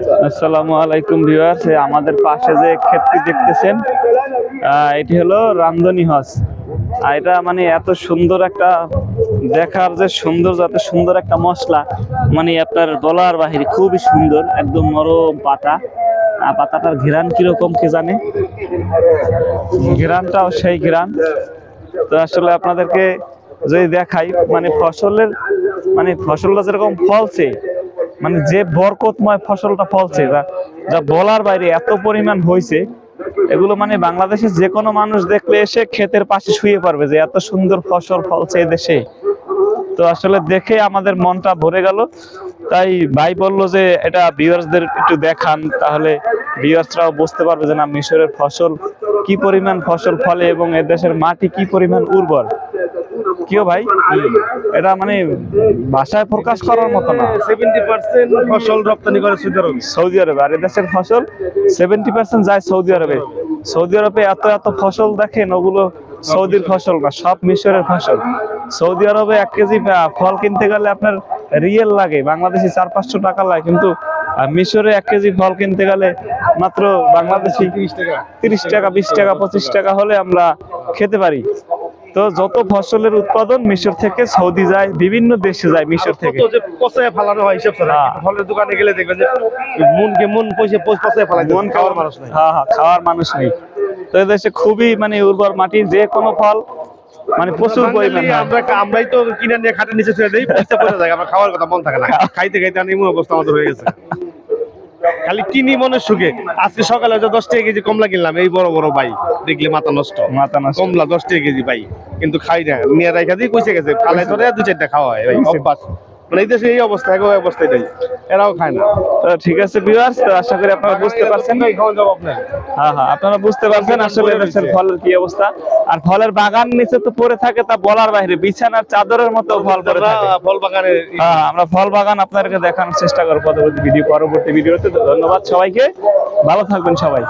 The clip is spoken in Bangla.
আসসালামু আলাইকুম ভিউয়ার্স আমাদের পাশে যে ক্ষেতটি দেখতেছেন এটি হলো রামদনি হস আর এটা মানে এত সুন্দর একটা, দেখার যে সুন্দর এত সুন্দর একটা মশলা মানে আপনার বলার বাহিরে খুবই সুন্দর, একদম নরম পাতা। আর পাতাটার ঘিরান কীরকম কে জানে? ঘিরানটাও সেই ঘিরান। তো আসলে আপনাদেরকে যদি দেখাই মানে ফসলের মানে ফসলটা যেরকম ফলছে মানে যে বরকতময় ফসলটা ফলছে, যা যা বলার বাইরে এত পরিমাণ হয়েছে এগুলো মানে বাংলাদেশে যে কোনো মানুষ দেখলে এসে ক্ষেতের পাশে শুয়ে পারবে যে এত সুন্দর ফসল ফলছে দেশে। তো আসলে দেখে আমাদের মনটা ভরে গেল। তাই ভাই বলল যে, এটা ভিউয়ার্সদের একটু দেখান, তাহলে ভিউয়ার্সরাও বুঝতে পারবে যে না, মিশরের ফসল কি পরিমাণ ফসল ফলে এবং এ দেশের মাটি কি পরিমাণ উর্বর। কিও ভাই? এটা মানে ভাষায় প্রকাশ করার মতো না। সেভেন্টি পার্সেন্ট ফসল রপ্তানি করে সৌদি আরব। সৌদি আরবে আর এদেশের ফসল সেভেন্টি পার্সেন্ট যায় সৌদি আরবে। সৌদি আরবে এত এত ফসল দেখেন ওগুলো সৌদির ফসল না সব মিশরের ফসল। সৌদি আরবে এক কেজি ফল কিনতে গেলে আপনার রিয়েল লাগে বাংলাদেশি চার পাঁচশো টাকা লাগে কিন্তু মিশরে এক কেজি ফল কিনতে গেলে মাত্র বাংলাদেশি তিরিশ টাকা। তিরিশ টাকা বিশ টাকা পঁচিশ টাকা হলে আমরা খেতে পারি। তো যত ফসলের উৎপাদন মিশর থেকে সৌদি যায় বিভিন্ন দেশে যায় মিশর থেকে। পচায় ফালানো হয় হিসাব হ্যাঁ। ফলের দোকানে গেলে দেখবেন যে মনকে মন পয়সা পচায় ফালাই মন খাওয়ার মানুষ নাই। হ্যাঁ হ্যাঁ খাওয়ার মানুষ নেই। তো এদেশে খুবই মানে উর্বর মাটি যে কোনো ফল মানে প্রচুর পরিমাণ। আমরা আমরাই তো কিনে নিয়ে খাটের নিচে ছেড়ে দিই পয়সা পড়ে যায় আমরা খাওয়ার কথা মন থাকে না। খাইতে খাইতে আর এমন অবস্থা আমাদের হয়ে গেছে। খালি কিনি মনের সুখে। আজকে সকালে হয়তো দশ টাকা কেজি কমলা কিনলাম এই বড় বড় ভাই দেখলে মাথা নষ্ট। মাথা নষ্ট। কমলা দশ টাকা কেজি ভাই কিন্তু খাই না। নিয়ে রাখা দিয়ে কইসে গেছে খালাই ধরে দু চারটা খাওয়া হয় ভাই অভ্যাস। মানে এই দেশে এই অবস্থা এক অবস্থা এটাই। এরাও খায় না। ঠিক আছে ভিউয়ার্স তো আশা করি আপনারা বুঝতে পারছেন। হ্যাঁ হ্যাঁ আপনারা বুঝতে পারছেন আসলে এদেশের ফলের কি অবস্থা। আর ফলের বাগান নিচে তো পড়ে থাকে তা বলার বাইরে। বিছানার চাদরের মতো ফল পড়ে থাকে। ফল বাগানে হ্যাঁ আমরা ফল বাগান আপনাদেরকে দেখানোর চেষ্টা করব পরবর্তী ভিডিও পরবর্তী ভিডিওতে। তো ধন্যবাদ সবাইকে। ভালো থাকবেন সবাই।